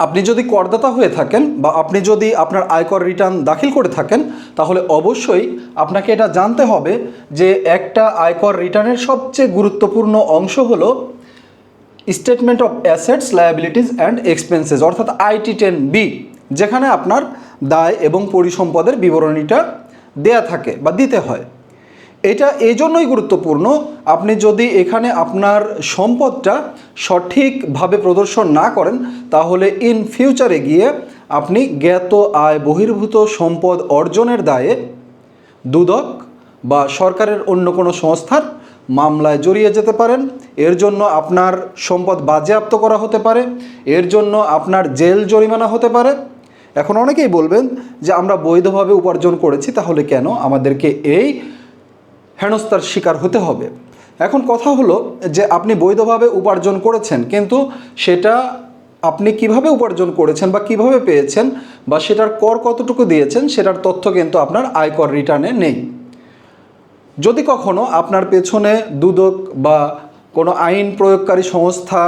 আপনি যদি করদাতা হয়ে থাকেন বা আপনি যদি আপনার আয়কর রিটার্ন দাখিল করে থাকেন, তাহলে অবশ্যই আপনাকে এটা জানতে হবে যে একটা আয়কর রিটার্নের সবচেয়ে গুরুত্বপূর্ণ অংশ হলো statement of assets liabilities and expenses অর্থাৎ আইটি টেন বি যেখানে আপনার দায় এবং পরিসম্পদের বিবরণীটা দেয়া থাকে বা দিতে হয়। এটা এই জন্যই গুরুত্বপূর্ণ। আপনি যদি এখানে আপনার সম্পদটা সঠিকভাবে প্রদর্শন না করেন, তাহলে ইন ফিউচারে গিয়ে আপনি জ্ঞাত আয় বহির্ভূত সম্পদ অর্জনের দায়ে দুদক বা সরকারের অন্য কোনো সংস্থার মামলায় জড়িয়ে যেতে পারেন। এর জন্য আপনার সম্পদ বাজেয়াপ্ত করা হতে পারে। এর জন্য আপনার জেল জরিমানা হতে পারে। এখন অনেকেই বলবেন যে আমরা বৈধভাবে উপার্জন করেছি, তাহলে কেন? আমাদেরকে এই হেনস্থার শিকার হতে হবে। এখন কথা হলো যে আপনি বৈধভাবে উপার্জন করেছেন, কিন্তু সেটা আপনি কীভাবে উপার্জন করেছেন বা কীভাবে পেয়েছেন বা সেটার কর কতটুকু দিয়েছেন, সেটার তথ্য কিন্তু আপনার আয়কর রিটার্নে নেই। যদি কখনো আপনার পেছনে দুদক বা কোনো আইন প্রয়োগকারী সংস্থা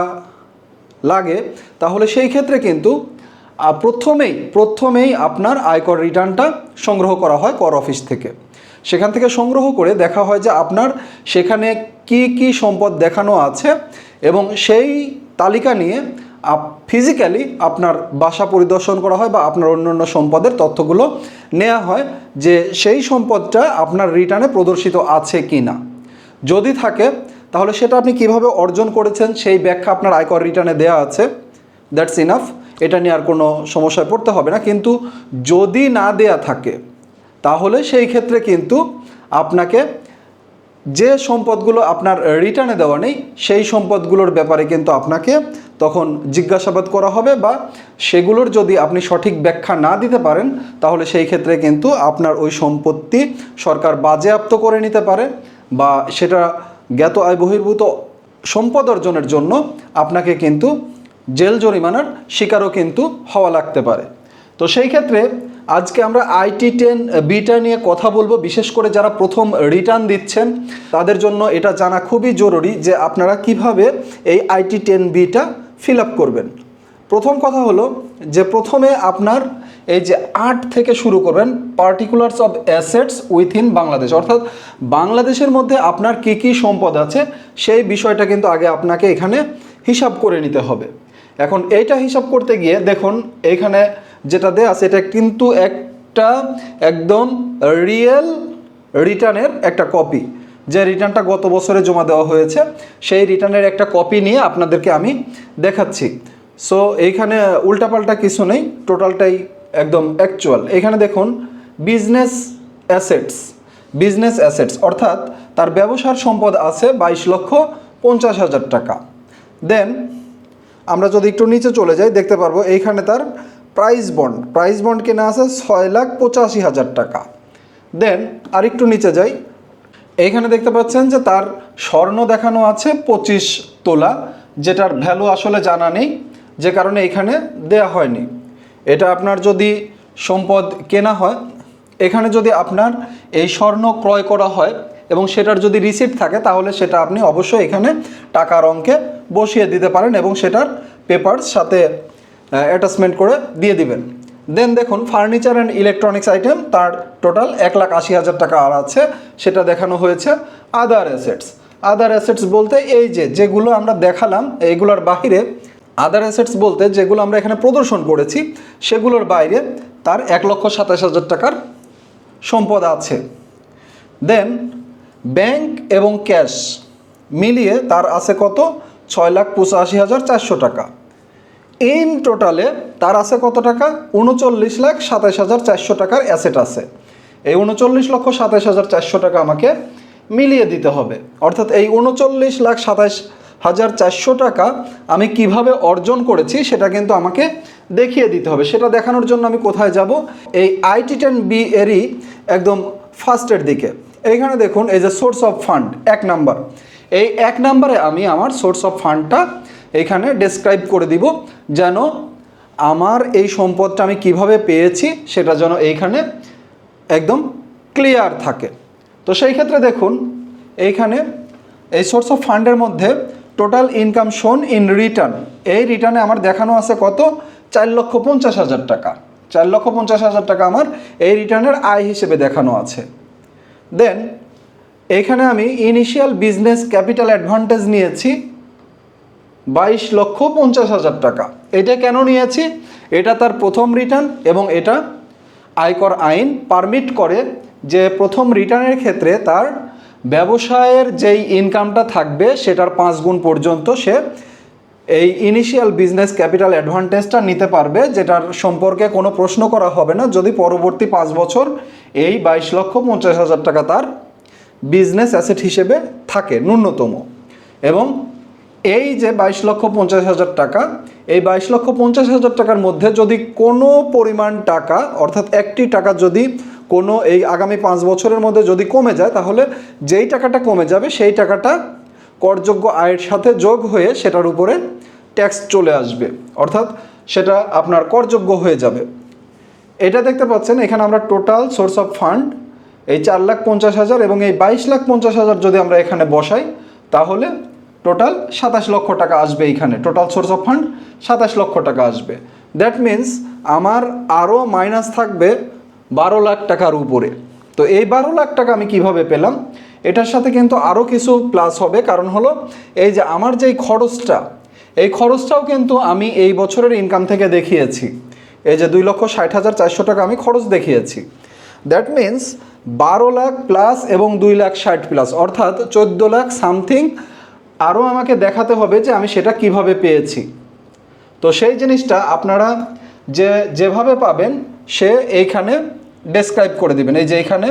লাগে, তাহলে সেই ক্ষেত্রে কিন্তু প্রথমেই প্রথমেই আপনার আয়কর রিটার্নটা সংগ্রহ করা হয় কর অফিস থেকে। সেখান থেকে সংগ্রহ করে দেখা হয় যে আপনার সেখানে কি কি সম্পদ দেখানো আছে এবং সেই তালিকা নিয়ে ফিজিক্যালি আপনার বাসা পরিদর্শন করা হয় বা আপনার অন্য অন্য সম্পদের তথ্যগুলো নেওয়া হয় যে সেই সম্পদটা আপনার রিটার্নে প্রদর্শিত আছে কি না। যদি থাকে, তাহলে সেটা আপনি কীভাবে অর্জন করেছেন সেই ব্যাখ্যা আপনার আয়কর রিটার্নে দেওয়া আছে। দ্যাটস ইনাফ এটা নিয়ে আর কোনো সমস্যায় পড়তে হবে না। কিন্তু যদি না দেয়া থাকে তাহলে সেই ক্ষেত্রে কিন্তু আপনাকে যে সম্পদগুলো আপনার রিটার্নে দেওয়া নেই, সেই সম্পদগুলোর ব্যাপারে কিন্তু আপনাকে তখন জিজ্ঞাসাবাদ করা হবে বা সেগুলোর যদি আপনি সঠিক ব্যাখ্যা না দিতে পারেন, তাহলে সেই ক্ষেত্রে কিন্তু আপনার ওই সম্পত্তি সরকার বাজেয়াপ্ত করে নিতে পারে বা সেটা জ্ঞাত আয় বহির্ভূত সম্পদ অর্জনের জন্য আপনাকে কিন্তু জেল জরিমানার শিকারও কিন্তু হওয়া লাগতে পারে। তো সেই ক্ষেত্রে আজকে আমরা আইটি টেন বিটা নিয়ে কথা বলব। বিশেষ করে যারা প্রথম রিটার্ন দিচ্ছেন, তাদের জন্য এটা জানা খুবই জরুরি যে আপনারা কীভাবে এই আইটি টেন বিটা ফিল আপ করবেন। প্রথম কথা হলো যে প্রথমে আপনার এই যে আট থেকে শুরু করবেন particulars of assets within Bangladesh. অর্থাৎ বাংলাদেশের মধ্যে আপনার কী কী সম্পদ আছে, সেই বিষয়টা কিন্তু আগে আপনাকে এখানে হিসাব করে নিতে হবে। এখন এইটা হিসাব করতে গিয়ে দেখুন এইখানে যেটা দেয়া আছে, এটা কিন্তু একটা একদম রিয়েল রিটার্নের একটা কপি যে রিটার্নটা গত বছরে জমা দেওয়া হয়েছে, সেই রিটার্নের একটা কপি নিয়ে আপনাদেরকে আমি দেখাচ্ছি। সো এইখানে উল্টাপাল্টা কিছু নেই টোটালটাই একদম অ্যাকচুয়াল এখানে দেখুন বিজনেস অ্যাসেটস বিজনেস অ্যাসেটস অর্থাৎ তার ব্যবসার সম্পদ আছে বাইশ লক্ষ পঞ্চাশ হাজার টাকা। দেন আমরা যদি একটু নিচে চলে যাই, দেখতে পারব এইখানে তার প্রাইস বন্ড প্রাইস বন্ড কেনা আছে ছয় লাখ পঁচাশি হাজার টাকা। দেন আর একটু নিচে যাই। এইখানে দেখতে পাচ্ছেন যে তার স্বর্ণ দেখানো আছে পঁচিশ তোলা, যেটার ভ্যালু আসলে জানা নেই, যে কারণে এখানে দেয়া হয়নি। এটা আপনার যদি সম্পদ কেনা হয়, এখানে যদি আপনার এই স্বর্ণ ক্রয় করা হয় এবং সেটার যদি রিসিপ্ট থাকে, তাহলে সেটা আপনি অবশ্যই এখানে টাকার অঙ্কে বসিয়ে দিতে পারেন এবং সেটার পেপার সাথে অ্যাটাচমেন্ট করে দিয়ে দিবেন। দেন দেখুন ফার্নিচার অ্যান্ড ইলেকট্রনিক্স আইটেম তার টোটাল এক লাখ আশি হাজার টাকা আর আছে, সেটা দেখানো হয়েছে। আদার অ্যাসেটস আদার অ্যাসেটস বলতে এই যে, যেগুলো আমরা দেখালাম এইগুলোর বাহিরে আদার অ্যাসেটস বলতে যেগুলো আমরা এখানে প্রদর্শন করেছি, সেগুলোর বাইরে তার এক লক্ষ সাতাশ হাজার টাকার সম্পদ আছে। দেন ব্যাংক এবং ক্যাশ মিলিয়ে তার আছে কত? ছয় লাখ পঁচাশি হাজার চারশো টাকা। ইন টোটালে তার আছে কত টাকা? উনচল্লিশ লাখ সাতাশ হাজার চারশো টাকার অ্যাসেট আছে। এই উনচল্লিশ লক্ষ সাতাশ হাজার চারশো টাকা আমাকে মিলিয়ে দিতে হবে। অর্থাৎ এই উনচল্লিশ লাখ সাতাশ হাজার চারশো টাকা আমি কীভাবে অর্জন করেছি সেটা কিন্তু আমাকে দেখিয়ে দিতে হবে। সেটা দেখানোর জন্য আমি কোথায় যাব? এই আইটি টেন বি এরই একদম ফার্স্টের দিকে। এইখানে দেখুন, এই যে সোর্স অফ ফান্ড এক নাম্বার এই এক নাম্বারে আমি আমার সোর্স অফ ফান্ডটা এখানে ডেসক্রাইব করে দিব যেন আমার এই সম্পদটা আমি কীভাবে পেয়েছি সেটা যেন এইখানে একদম ক্লিয়ার থাকে। তো সেই ক্ষেত্রে দেখুন, এইখানে এই সোর্স অফ ফান্ডের মধ্যে total income shown in return এই রিটার্নে আমার দেখানো আছে কত? চার লক্ষ পঞ্চাশ হাজার টাকা। চার লক্ষ পঞ্চাশ হাজার টাকা আমার এই রিটার্নের আয় হিসেবে দেখানো আছে। দেন এখানে আমি ইনিশিয়াল বিজনেস ক্যাপিটাল অ্যাডভান্টেজ নিয়েছি। বাইশ লক্ষ পঞ্চাশ হাজার টাকা। এটা কেন নিয়েছি? এটা তার প্রথম রিটার্ন এবং এটা আয়কর আইন পারমিট করে যে প্রথম রিটার্নের ক্ষেত্রে তার ব্যবসায়ের যেই ইনকামটা থাকবে সেটার পাঁচ গুণ পর্যন্ত সে এই ইনিশিয়াল বিজনেস ক্যাপিটাল অ্যাডভান্টেজটা নিতে পারবে, যেটার সম্পর্কে কোনো প্রশ্ন করা হবে না। যদি পরবর্তী পাঁচ বছর এই বাইশ লক্ষ পঞ্চাশ হাজার টাকা তার বিজনেস অ্যাসেট হিসেবে থাকে ন্যূনতম। এবং এই যে বাইশ লক্ষ পঞ্চাশ হাজার টাকা, এই বাইশ লক্ষ পঞ্চাশ হাজার টাকার মধ্যে যদি কোনো পরিমাণ টাকা, অর্থাৎ একটি টাকা যদি কোনো এই আগামী পাঁচ বছরের মধ্যে যদি কমে যায়, তাহলে যেই টাকাটা কমে যাবে, সেই টাকাটা করযোগ্য আয়ের সাথে যোগ হয়ে সেটার উপরে ট্যাক্স চলে আসবে। অর্থাৎ সেটা আপনার করযোগ্য হয়ে যাবে। এটা দেখতে পাচ্ছেন, এখানে আমরা টোটাল সোর্স অফ ফান্ড এই চার লাখ পঞ্চাশ হাজার এবং এই বাইশ লাখ পঞ্চাশ হাজার যদি আমরা এখানে বসাই, তাহলে টোটাল সাতাশ লক্ষ টাকা আসবে এইখানে। টোটাল সোর্স অফ ফান্ড সাতাশ লক্ষ টাকা আসবে। দ্যাট মিন্স আমার আরও মাইনাস থাকবে বারো লাখ টাকার উপরে। তো এই বারো লাখ টাকা আমি কীভাবে পেলাম? এটার সাথে কিন্তু আরও কিছু প্লাস হবে। কারণ হলো, এই যে আমার যেই খরচটা, এই খরচটাও কিন্তু আমি এই বছরের ইনকাম থেকে দেখিয়েছি। এই যে দুই লক্ষ ষাট হাজার চারশো টাকা আমি খরচ দেখিয়েছি। দ্যাট মিন্স বারো লাখ প্লাস এবং দুই লাখ ষাট প্লাস অর্থাৎ চোদ্দ লাখ সামথিং আরও আমাকে দেখাতে হবে যে আমি সেটা কীভাবে পেয়েছি। তো সেই জিনিসটা আপনারা যে, যেভাবে পাবেন, সে এইখানে ডেসক্রাইব করে দিবেন। এই যে এইখানে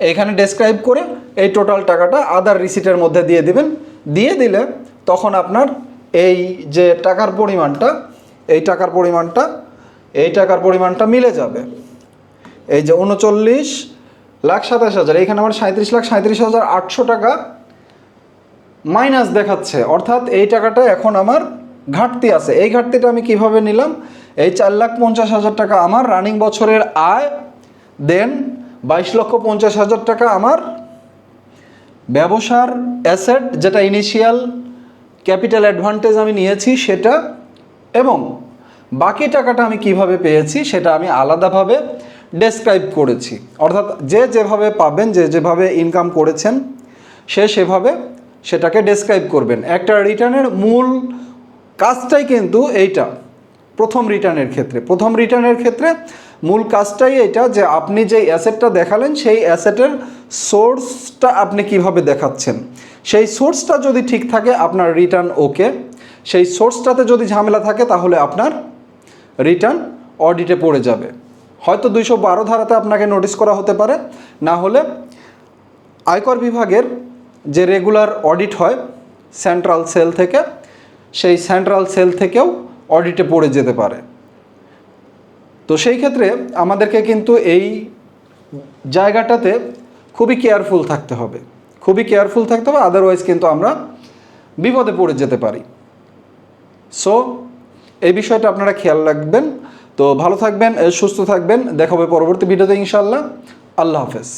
এইখানে ডেসক্রাইব করে এই টোটাল টাকাটা আদার রিসিটের মধ্যে দিয়ে দিবেন। দিয়ে দিলে তখন আপনার এই যে টাকার পরিমাণটা, এই টাকার পরিমাণটা, এই টাকার পরিমাণটা মিলে যাবে। এই যে উনচল্লিশ লাখ সাতাশ হাজার, এইখানে আমার সাঁত্রিশ লাখ সাঁত্রিশ হাজার আটশো টাকা মাইনাস দেখাচ্ছে। অর্থাৎ এই টাকাটা এখন আমার ঘাটতি আছে। এই ঘাটতিটা আমি কীভাবে নিলাম? এই চার লাখ পঞ্চাশ হাজার টাকা আমার রানিং বছরের আয় দেন বাইশ লক্ষ পঞ্চাশ হাজার টাকা আমার ব্যবসার অ্যাসেট যেটা ইনিশিয়াল ক্যাপিটাল অ্যাডভান্টেজ আমি নিয়েছি সেটা, এবং বাকি টাকাটা আমি কীভাবে পেয়েছি সেটা আমি আলাদাভাবে ডেসক্রাইব করেছি। অর্থাৎ যে যেভাবে পাবেন, যে যেভাবে ইনকাম করেছেন, সে সেভাবে সেটাকে ডেসক্রাইব করবেন। একটা রিটার্নের মূল কাজটাই কিন্তু এইটা। প্রথম রিটার্নের ক্ষেত্রে। প্রথম রিটার্নের ক্ষেত্রে মূল কাজটাই এটা যে আপনি যে অ্যাসেটটা দেখালেন, সেই অ্যাসেটের সোর্সটা আপনি কীভাবে দেখাচ্ছেন? সেই সোর্সটা যদি ঠিক থাকে, আপনার রিটার্ন ওকে সেই সোর্সটাতে যদি ঝামেলা থাকে, তাহলে আপনার রিটার্ন অডিটে পড়ে যাবে। হয়তো দুইশো বারো ধারাতে আপনাকে নোটিশ করা হতে পারে। না হলে আয়কর বিভাগের যে রেগুলার অডিট হয় সেন্ট্রাল সেল থেকে, সেই সেন্ট্রাল সেল থেকেও অডিটে পড়ে যেতে পারে। তো সেই ক্ষেত্রে আমাদেরকে কিন্তু এই জায়গাটাতে খুবই কেয়ারফুল থাকতে হবে। খুবই কেয়ারফুল থাকতে হবে আদারওয়াইজ কিন্তু আমরা বিপদে পড়ে যেতে পারি। সো এই বিষয়টা আপনারা খেয়াল রাখবেন। তো ভালো থাকবেন, সুস্থ থাকবেন। দেখা হবে পরবর্তী ভিডিওতে ইনশাল্লাহ আল্লাহ হাফেজ।